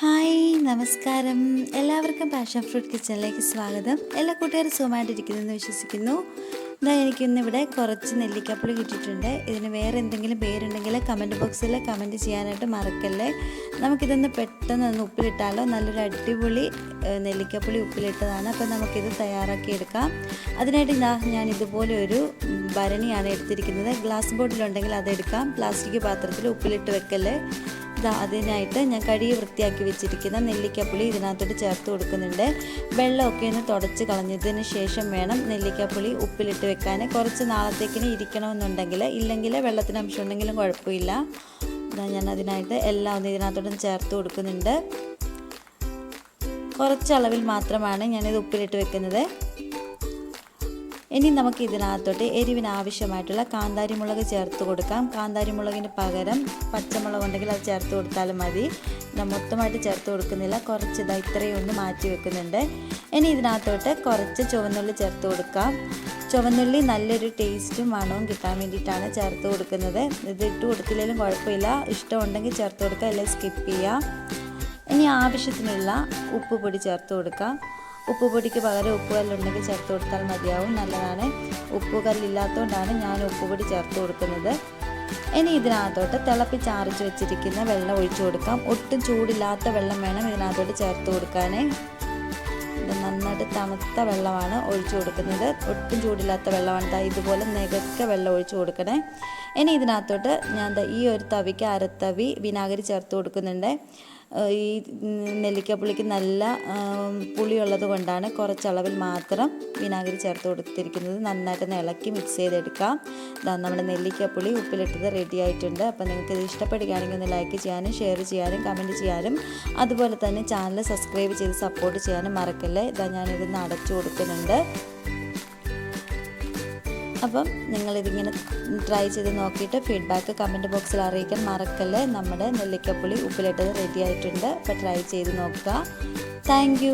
Hi നമസ്കാരം. എല്ലാവർക്കും passion fruit കിച്ചണിലേക്ക് സ്വാഗതം. എല്ലാ കൂട്ടുകാരും സുഖമായിട്ടിരിക്കുന്നു എന്ന് വിശ്വസിക്കുന്നു. എന്നാൽ എനിക്കിന്നിവിടെ കുറച്ച് നെല്ലിക്കപ്പുളി കിട്ടിയിട്ടുണ്ട്. ഇതിന് വേറെ എന്തെങ്കിലും പേരുണ്ടെങ്കിൽ കമന്റ് ബോക്സിൽ കമന്റ് ചെയ്യാനായിട്ട് മറക്കല്ലേ? നമുക്കിതൊന്ന് പെട്ടെന്ന് ഒന്ന് ഉപ്പിലിട്ടാലോ? നല്ലൊരു അടിപൊളി നെല്ലിക്കപ്പുളി ഉപ്പിലിട്ടതാണ്. അപ്പോൾ നമുക്കിത് തയ്യാറാക്കിയെടുക്കാം. അതിനായിട്ട് ഞാൻ ഇതുപോലെ ഒരു ഭരണിയാണ് എടുത്തിരിക്കുന്നത്. ഗ്ലാസ് ബോട്ടിലുണ്ടെങ്കിൽ അതെടുക്കാം. പ്ലാസ്റ്റിക് പാത്രത്തിൽ ഉപ്പിലിട്ട് വെക്കല്ലേ? ഇതാ അതിനായിട്ട് ഞാൻ കഴുകി വൃത്തിയാക്കി വെച്ചിരിക്കുന്ന നെല്ലിക്കപ്പുളി ഇതിനകത്തോട്ട് ചേർത്ത് കൊടുക്കുന്നുണ്ട്. വെള്ളമൊക്കെ ഒന്ന് തുടച്ച് കളഞ്ഞതിന് ശേഷം വേണം നെല്ലിക്കപ്പുളി ഉപ്പിലിട്ട് വെക്കാൻ കുറച്ച് നാളത്തേക്കിന് ഇരിക്കണമെന്നുണ്ടെങ്കിൽ ഇല്ലെങ്കിൽ വെള്ളത്തിന് അംശം ഉണ്ടെങ്കിലും കുഴപ്പമില്ല. ഇതാ ഞാൻ അതിനായിട്ട് എല്ലാം ഒന്ന് ഇതിനകത്തോട്ട് ചേർത്ത് കൊടുക്കുന്നുണ്ട്. കുറച്ച് അളവിൽ മാത്രമാണ് ഞാനിത് ഉപ്പിലിട്ട് വെക്കുന്നത്. ഇനി നമുക്ക് ഇതിനകത്തോട്ട് എരിവിന് ആവശ്യമായിട്ടുള്ള കാന്താരി മുളക് ചേർത്ത് കൊടുക്കാം. കാന്താരി മുളകിന് പകരം പച്ചമുളക് ഉണ്ടെങ്കിൽ അത് ചേർത്ത് കൊടുത്താലും മതി. മൊത്തമായിട്ട് ചേർത്ത് കൊടുക്കുന്നില്ല. കുറച്ച് ഇതാ ഇത്രയും ഒന്ന് മാറ്റി വെക്കുന്നുണ്ട്. ഇനി ഇതിനകത്തോട്ട് കുറച്ച് ചുവന്നുള്ളി ചേർത്ത് കൊടുക്കാം. ചുവന്നുള്ളി നല്ലൊരു ടേസ്റ്റും മണവും കിട്ടാൻ വേണ്ടിയിട്ടാണ് ചേർത്ത് കൊടുക്കുന്നത്. ഇത് ഇട്ട് കൊടുത്തില്ലെങ്കിലും കുഴപ്പമില്ല. ഇഷ്ടമുണ്ടെങ്കിൽ ചേർത്ത് കൊടുക്കുക അല്ലെങ്കിൽ സ്കിപ്പ് ചെയ്യുക ഇനി ആവശ്യത്തിനുള്ള ഉപ്പ് പൊടി ചേർത്ത് കൊടുക്കാം. ഉപ്പ് പൊടിക്ക് പകരം ഉപ്പ് കല്ലുണ്ടെങ്കിൽ ചേർത്ത് കൊടുത്താൽ മതിയാവും. നല്ലതാണ്. ഉപ്പ് കല്ലില്ലാത്തതുകൊണ്ടാണ് ഞാൻ ഉപ്പുപൊടി ചേർത്ത് കൊടുക്കുന്നത്. ഇനി ഇതിനകത്തോട്ട് തിളപ്പിച്ചാറിച്ച് വെച്ചിരിക്കുന്ന വെള്ളം ഒഴിച്ചു കൊടുക്കാം. ഒട്ടും ചൂടില്ലാത്ത വെള്ളം വേണം ഇതിനകത്തോട്ട് ചേർത്ത് കൊടുക്കാൻ. ഇത് നന്നായിട്ട് തണുത്ത വെള്ളമാണ് ഒഴിച്ചു കൊടുക്കുന്നത്. ഒട്ടും ചൂടില്ലാത്ത വെള്ളമാണ്. ഇതുപോലെ നികക്ക വെള്ളം ഒഴിച്ചു കൊടുക്കണേ. ഇനി ഇതിനകത്തോട്ട് ഞാൻ ഈ ഒരു തവിക്ക് അരത്തവി വിനാഗിരി ചേർത്ത് കൊടുക്കുന്നുണ്ട്. ഈ നെല്ലിക്കപ്പുളിക്ക് നല്ല പുളിയുള്ളത് കൊണ്ടാണ് കുറച്ചളവിൽ മാത്രം വിനാഗിരി ചേർത്ത് കൊടുത്തിരിക്കുന്നത്. നന്നായിട്ട് ഇളക്കി മിക്സ് ചെയ്തെടുക്കാം. നമ്മുടെ നെല്ലിക്കപ്പുളി ഉപ്പിലിട്ടത് റെഡി ആയിട്ടുണ്ട്. അപ്പോൾ നിങ്ങൾക്ക് ഇത് ഇഷ്ടപ്പെടുകയാണെങ്കിൽ ഒന്ന് ലൈക്ക് ചെയ്യാനും ഷെയർ ചെയ്യാനും കമന്റ് ചെയ്യാനും അതുപോലെ തന്നെ ചാനൽ സബ്സ്ക്രൈബ് ചെയ്ത് സപ്പോർട്ട് ചെയ്യാനും മറക്കല്ലേ? ഇതാ ഞാനിതൊന്ന് അടച്ചു കൊടുക്കുന്നുണ്ട്. അപ്പം നിങ്ങളിതിങ്ങനെ ട്രൈ ചെയ്ത് നോക്കിയിട്ട് ഫീഡ്ബാക്ക് കമന്റ് ബോക്സിൽ അറിയിക്കാൻ മറക്കല്ലേ. നമ്മുടെ നെല്ലിക്കപ്പുളി ഉപ്പിലിട്ടത് റെഡി ആയിട്ടുണ്ട്. അപ്പോൾ ട്രൈ ചെയ്ത് നോക്കുക. താങ്ക്